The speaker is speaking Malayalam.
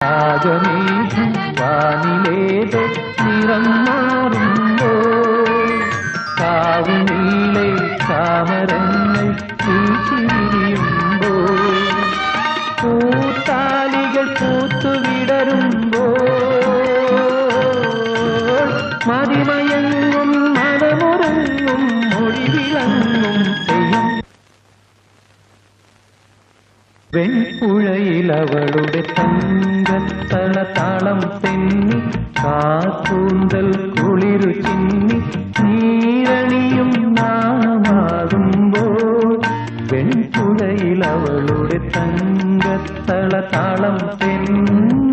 രാഗമേഘം വാനിലേതോ നിറം മാറുമ്പോ കാവിനീളെ ചാമരങ്ങൾ വീശിരിയുമ്പോ പൂത്താലികൾ പൂത്തുവിടരുമ്പോ മതിമയങ്ങും മനമുറങ്ങും മൊഴിവിളങ്ങും തെയ്യം വെൺപുഴയിൽ അവളുടെ തങ്കത്തള താളം തെന്നി കാക്കൂന്തൽ കുളിരു ചിന്നി നീരണിയും നാണമാകുമ്പോൾ വെൺപുഴയിൽ അവളുടെ തങ്കത്തള താളം തെന്നി